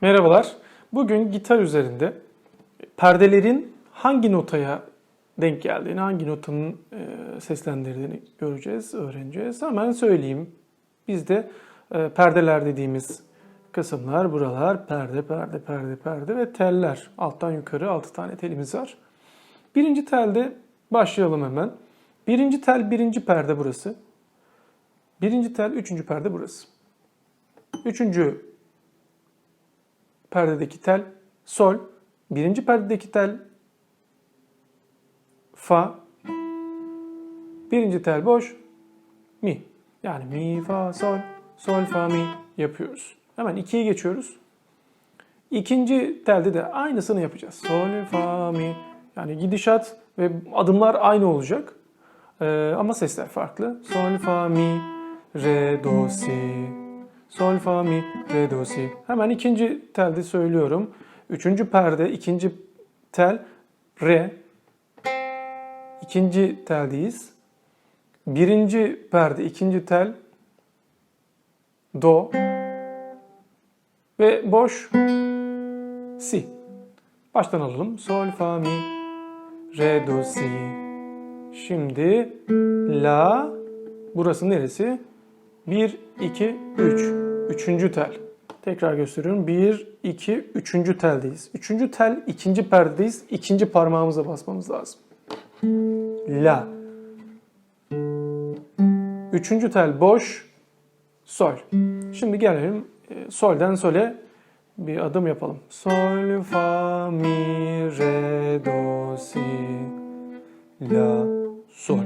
Merhabalar. Bugün gitar üzerinde perdelerin hangi notaya denk geldiğini, hangi notanın e, seslendirdiğini göreceğiz, öğreneceğiz. Hemen söyleyeyim. Bizde e, perdeler dediğimiz kısımlar buralar. Perde, perde, perde, perde ve teller. Alttan yukarı 6 tane telimiz var. Birinci telde başlayalım hemen. Birinci tel birinci perde burası. Birinci tel üçüncü perde burası. Üçüncü perdedeki tel sol. Birinci perdedeki tel fa. Birinci tel boş mi. Yani mi fa sol sol fa mi yapıyoruz. Hemen ikiye geçiyoruz. İkinci telde de aynısını yapacağız. Sol fa mi. Yani gidişat ve adımlar aynı olacak. Ee, ama sesler farklı. Sol fa mi re do si. Sol fa mi re do si. Hemen ikinci telde söylüyorum. Üçüncü perde ikinci tel re. İkinci teldeyiz. Birinci perde ikinci tel do ve boş si. Baştan alalım. Sol fa mi re do si. Şimdi la burası neresi? 1 2 3. Üçüncü tel. Tekrar gösteriyorum. 1 2 üçüncü teldeyiz. Üçüncü tel ikinci perdedeyiz. İkinci parmağımıza basmamız lazım. La. Üçüncü tel boş. Sol. Şimdi gelelim e, solden sole bir adım yapalım. Sol, fa, mi, re, do, si, la, sol.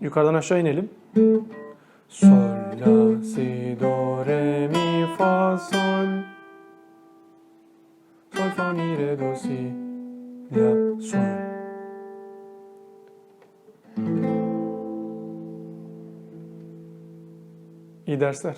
Yukarıdan aşağı inelim. Sol, la, si, do, re, mi, fa, sol. Sol, fa, mi, re, do, si, la, sol. İyi dersler.